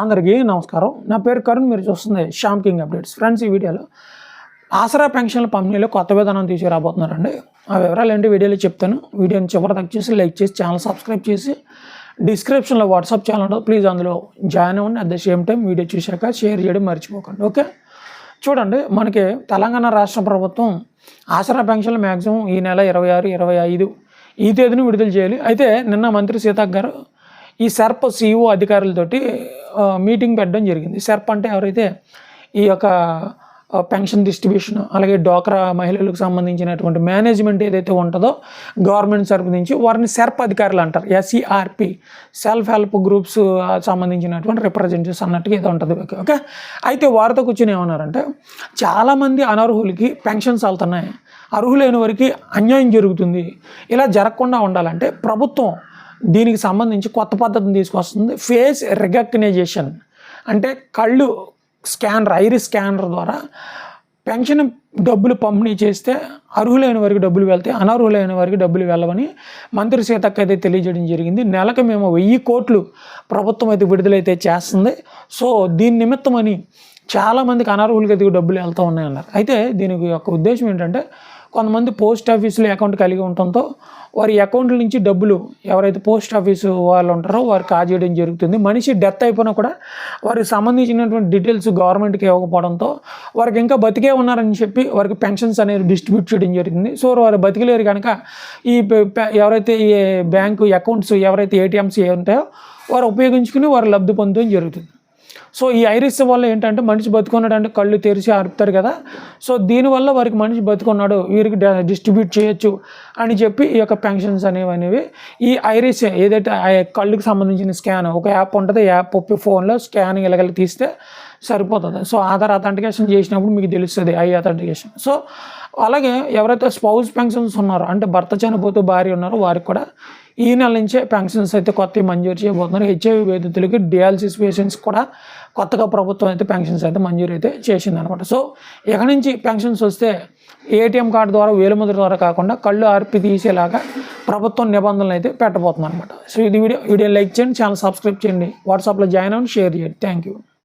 అందరికీ నమస్కారం. నా పేరు కరుణ్ మీరు చూస్తుంది శ్యామ్ కింగ్ అప్డేట్స్. ఫ్రెండ్స్ ఈ వీడియోలో ఆసరా పెన్షన్ల పంపిణీలో కొత్త విధానం తీసుకురాబోతున్నారండి. ఆ వివరాలు ఏంటి వీడియోలో చెప్తాను. వీడియోని చివరి తగ్గ చేసి లైక్ చేసి ఛానల్ సబ్స్క్రైబ్ చేసి డిస్క్రిప్షన్లో వాట్సాప్ ఛానల్ ఉంటుంది ప్లీజ్ అందులో జాయిన్ అవ్వండి. At the same time video చూశాక షేర్ చేయడం మర్చిపోకండి. ఓకే? చూడండి మనకి తెలంగాణ రాష్ట్ర ప్రభుత్వం ఆసరా పెన్షన్లు మ్యాక్సిమం ఈ నెల ఇరవై ఆరు ఇరవై ఐదు ఈ తేదీని విడుదల చేయాలి. అయితే నిన్న మంత్రి సీతాక్ గారు ఈ సర్ప సిఇఓ అధికారులతోటి మీటింగ్ పెట్టడం జరిగింది. సెర్ప్ అంటే ఎవరైతే ఈ యొక్క పెన్షన్ డిస్ట్రిబ్యూషన్ అలాగే డోక్రా మహిళలకు సంబంధించినటువంటి మేనేజ్మెంట్ ఏదైతే ఉంటుందో గవర్నమెంట్ తరపు నుంచి వారిని సెర్ప్ అధికారులు అంటారు. ఎస్ఈఆర్పి సెల్ఫ్ హెల్ప్ గ్రూప్స్ సంబంధించినటువంటి రిప్రజెంటేటివ్స్ అన్నట్టుగా ఏదో ఉంటుంది. ఓకే? ఓకే అయితే వారితో కూర్చొని ఏమన్నారంటే చాలామంది అనర్హులకి పెన్షన్స్ వెళ్తున్నాయి అర్హులైన వారికి అన్యాయం జరుగుతుంది. ఇలా జరగకుండా ఉండాలంటే ప్రభుత్వం దీనికి సంబంధించి కొత్త పద్ధతిని తీసుకొస్తుంది. ఫేస్ రికగ్నైజేషన్ అంటే కళ్ళు స్కానర్ ఐరిస్ స్కానర్ ద్వారా పెన్షన్ డబ్బులు పంపిణీ చేస్తే అర్హులైన వారికి డబ్బులు వెళ్తాయి అనర్హులైన వారికి డబ్బులు వెళ్ళవని మంత్రి సీతక్క అయితే తెలియజేయడం జరిగింది. నెలకు మేము వెయ్యి కోట్లు ప్రభుత్వం అయితే విడుదలైతే చేస్తుంది. సో దీని నిమిత్తమని చాలామందికి అనర్హులకి డబ్బులు వెళ్తూ ఉన్నాయన్నారు. అయితే దీనికి యొక్క ఉద్దేశం ఏంటంటే కొంతమంది పోస్ట్ ఆఫీసులో అకౌంట్ కలిగి ఉండటంతో వారి అకౌంట్ల నుంచి డబ్బులు ఎవరైతే పోస్ట్ ఆఫీసు వాళ్ళు ఉంటారో వారికి కాజేయడం జరుగుతుంది. మనిషి డెత్ అయిపోయినా కూడా వారికి సంబంధించినటువంటి డీటెయిల్స్ గవర్నమెంట్కి ఇవ్వకపోవడంతో వారికి ఇంకా బతికే ఉన్నారని చెప్పి వారికి పెన్షన్స్ అనేది డిస్ట్రిబ్యూట్ చేయడం జరిగింది. సో వారు బతికలేరు కనుక ఈ ఎవరైతే ఈ బ్యాంకు అకౌంట్స్ ఎవరైతే ఏటీఎంస్ ఉంటాయో వారు ఉపయోగించుకుని వారు లబ్ధి పొందడం జరుగుతుంది. సో ఈ ఐరిస్ వల్ల ఏంటంటే మనిషి బతుకున్నాడు అంటే కళ్ళు తెరిచి ఆర్పుతారు కదా. సో దీనివల్ల వారికి మనిషి బతుకున్నాడు వీరికి డిస్ట్రిబ్యూట్ చేయొచ్చు అని చెప్పి ఈ యొక్క పెన్షన్స్ అనేవి అనేవి ఈ ఐరిస్ ఏదైతే కళ్ళుకి సంబంధించిన స్కాన్ ఒక యాప్ ఉంటుంది యాప్ ఒప్పి ఫోన్లో స్కాన్ ఇలాగ తీస్తే సరిపోతుంది. సో ఆధార్ అథెంటికేషన్ చేసినప్పుడు మీకు తెలుస్తుంది ఐ అథెంటికేషన్. సో అలాగే ఎవరైతే స్పౌస్ పెన్షన్స్ ఉన్నారో అంటే భర్త చనిపోతూ భార్య ఉన్నారో వారికి కూడా ఈ నెల నుంచే పెన్షన్స్ అయితే కొత్త మంజూరు చేయబోతున్నారు. హెచ్ఐవి బాధితులకి డియాలసిస్ పేషెంట్స్ కూడా కొత్తగా ప్రభుత్వం అయితే పెన్షన్స్ అయితే మంజూరు అయితే చేసింది అనమాట సో ఇక నుంచి పెన్షన్స్ వస్తే ఏటీఎం కార్డు ద్వారా వేలుముద్ర ద్వారా కాకుండా కళ్ళు ఆర్పి తీసేలాగా ప్రభుత్వం నిబంధనలు అయితే పెట్టబోతుంది అనమాట. సో ఇది వీడియో వీడియో లైక్ చేయండి ఛానల్ సబ్స్క్రైబ్ చేయండి వాట్సాప్లో జాయిన్ అవ్వండి షేర్ చేయండి. Thank you